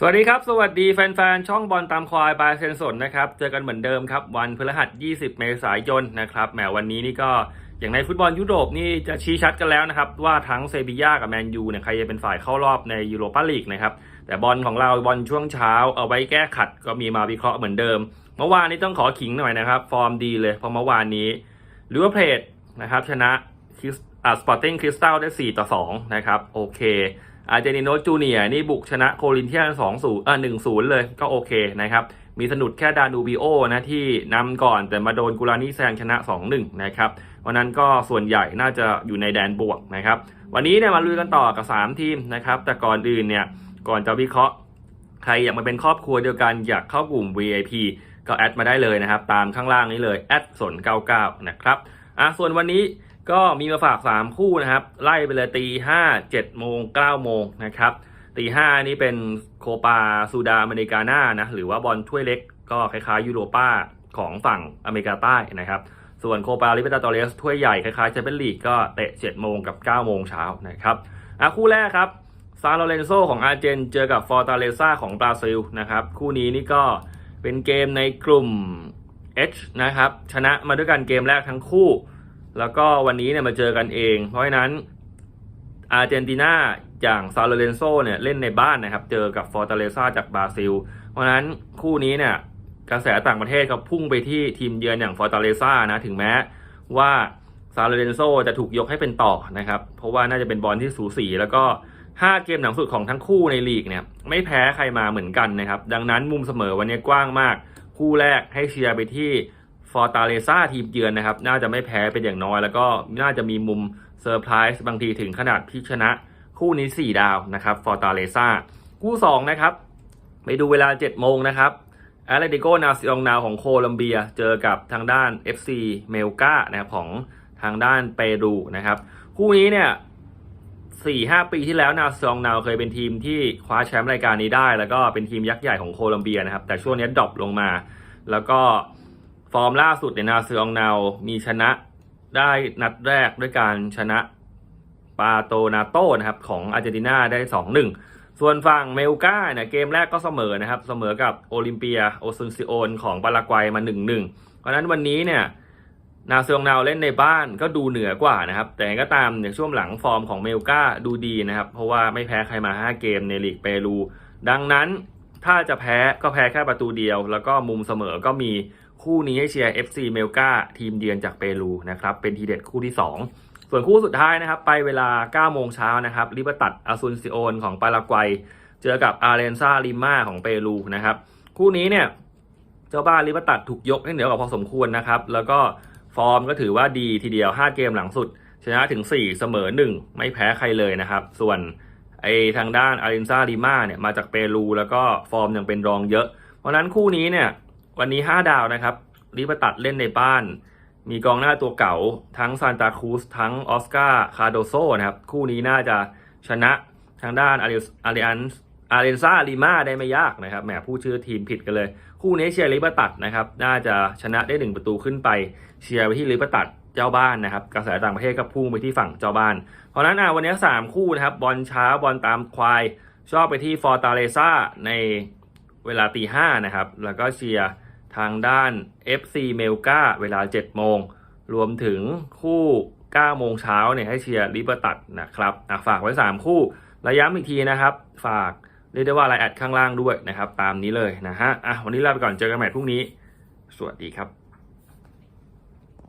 สวัสดีครับ สวัสดีแฟนๆ ช่องบอลตามควายบายเซนสนนะครับ เจอกันเหมือนเดิมครับ วันพฤหัส 20 เมษายนนะครับแหมวันนี้นี่ก็อย่างในฟุตบอลยุโรปนี่จะชี้ชัดกันแล้วนะครับ ว่าทั้งเซบีย่ากับแมนยูเนี่ยใครจะเป็นฝ่ายเข้ารอบในยูโรปาลีกนะครับ แต่บอลของเราบอลช่วงเช้าเอาไว้แก้ขัดก็มีมาวิเคราะห์เหมือนเดิม เมื่อวานนี้ต้องขอขิงหน่อยนะครับ ฟอร์มดีเลยเพราะเมื่อวานนี้ลิเวอร์เพลนะครับชนะสอ่าสปอร์ติ้งคริสตัลได้ 4 ต่อ 2 นะครับ โอเค อาเจนิโนจูเนียนี่บุกชนะโคลินเทียนสองศูนย์อ่าหนึ่งศูนย์เลยก็โอเคนะครับ มีสนุดแค่ดานูบิโอนะที่นำก่อนแต่มาโดนกุลานี่แซงชนะ 2-1 นะครับวันนั้นก็ส่วนใหญ่น่าจะอยู่ในแดนบวกนะครับ วันนี้เนี่ยมาลุยกันต่อกับ 3 ทีมนะครับ แต่ก่อนอื่นเนี่ยก่อนจะวิเคราะห์ ใครอยากมาเป็นครอบครัวเดียวกันอยากเข้ากลุ่ม VIP ก็แอดมาได้เลยนะครับ ตามข้างล่างนี้เลยแอดสน99นะครับ อะส่วนวันนี้ก็มีมาฝาก 3 คู่นะครับ ไล่ไปเลยตีห้าเจ็ดโมงเก้าโมงนะครับตีห้านี่เป็นโคปาซูดาอเมริกาน่านะหรือว่าบอลถ้วยเล็กก็คล้ายๆยูโรป้าของฝั่งอเมริกาใต้นะครับ ส่วนโคปาลิเบตาตอเรสถ้วยใหญ่คล้ายๆแชมเปี้ยนลีกก็เตะ 7 โมงกับ 9 โมงเช้านะครับอะคู่แรกครับซานโลเรนโซของอาร์เจนเจอกับฟอร์ตาเลซาของบราซิลนะครับ คู่นี้นี่ก็เป็นเกมในกลุ่ม H นะครับ ชนะมาด้วยกันเกมแรกทั้งคู่ แล้วก็วันนี้เนี่ยมาเจอกันเอง เพราะฉะนั้นอาร์เจนตินาอย่างซาโลเรนโซเนี่ยเล่นในบ้านนะครับ เจอกับฟอร์ตาเลซาจากบราซิล เพราะฉะนั้นคู่นี้เนี่ยกระแสต่างประเทศเขาพุ่งไปที่ทีมเยือนอย่างฟอร์ตาเลซานะถึงแม้ว่าซาโลเรนโซจะถูกยกให้เป็นต่อนะครับ เพราะว่าน่าจะเป็นบอลที่สูสี แล้วก็ 5 เกมหลังสุดของทั้งคู่ในลีกเนี่ยไม่แพ้ใครมาเหมือนกันนะครับ ดังนั้นมุมเสมอวันนี้กว้างมาก คู่แรกให้เชียร์ไปที่ ฟอร์ตาเลซ่าทีมเยือนนะครับ น่าจะไม่แพ้เป็นอย่างน้อย แล้วก็น่าจะมีมุมเซอร์ไพรส์บางทีถึงขนาดพิชนะคู่นี้ 4 ดาวนะครับฟอร์ตาเลซ่าคู่ 2 นะครับ ไปดูเวลา 7 โมงนะครับแอตเลติโกนาซิองนาของโคลัมเบีย เจอกับทางด้าน FC เมลกานะครับของทางด้านเปรูนะครับ คู่นี้เนี่ยสี่ห้าปีที่แล้วนาซองนาวเคยเป็นทีมที่คว้าแชมป์รายการนี้ได้ แล้วก็เป็นทีมยักษ์ใหญ่ของโคลัมเบียนะครับ แต่ช่วงนี้ดรอปลงมา แล้วก็ ฟอร์มล่าสุดในนาซองนาวมีชนะได้นัดแรกด้วยการชนะปาโตนาโตนะครับของอาร์เจนตินาได้ 2-1 ส่วนฝั่งเมลกาเนี่ยเกมแรกก็เสมอนะครับ เสมอกับโอลิมเปียโอซุนซิโอนของปารากวัยมา 1-1 เพราะนั้นวันนี้เนี่ยนาเซองนาวเล่นในบ้านก็ดูเหนือกว่านะครับ แต่ก็ตามในช่วงหลังฟอร์มของเมลกาดูดีนะครับ เพราะว่าไม่แพ้ใครมา 5 เกมในลีกเปรู ดังนั้น ถ้าจะแพ้ก็แพ้แค่ประตูเดียว แล้วก็มุมเสมอก็มีคู่นี้ให้เชียร์ FC เมลกาทีมเยือนจากเปรูนะครับ เป็นทีเด็ดคู่ที่ 2 ส่วนคู่สุดท้ายนะครับ ไปเวลา 9 โมงเช้านะครับลิเบตัดอาซุนซิโอนของปารากวัย เจอกับอาเรนซาลิมาของเปรูนะครับ คู่นี้เนี่ย เจ้าบ้านลิเบตัดถูกยกให้เหนือกว่าพอสมควรนะครับ แล้วก็ฟอร์มก็ถือว่าดีทีเดียว 5 เกมหลังสุด ชนะถึง 4 เสมอ 1 ไม่แพ้ใครเลยนะครับ ส่วน ไอทางด้านอารินซาลิมาเนี่ยมาจากเปรูแล้วก็ฟอร์มยังเป็นรองเยอะ เพราะนั้นคู่นี้เนี่ยวันนี้ 5 ดาวนะครับลิเบตัดเล่นในบ้าน มีกองหน้าตัวเก่าทั้งซานตาครูสทั้งออสการ์คาโดโซนะครับคู่นี้น่าจะชนะทางด้านอาริอาริอันอาเรนซาลิมาได้ไม่ยากนะครับแหมพูดชื่อทีมผิดกันเลย คู่นี้เชียร์ลิเบตัดนะครับน่าจะชนะได้ 1 ประตูขึ้นไปเชียร์ไปที่ลิเบตัด เจ้าบ้านนะครับกระแสต่างประเทศก็พุ่งไปที่ฝั่งเจ้าบ้าน เพราะนั้นอะวันนี้ 3 คู่นะครับบอลเช้าบอลตามควาย ชอบไปที่ฟอร์ตาเลซาในเวลาตีห้านะครับ แล้วก็เชียร์ทางด้าน FC เมลกาเวลา 7 โมง รวมถึงคู่9โมงเช้าเนี่ยให้เชียร์ลิเบตัดนะครับฝากไว้ 3 คู่และย้ำอีกทีนะครับ ฝากเรียกได้ว่าไลน์แอดข้างล่างด้วยนะครับ ตามนี้เลยนะฮะอะวันนี้ลาไปก่อนเจอกันใหม่พรุ่งนี้ สวัสดีครับ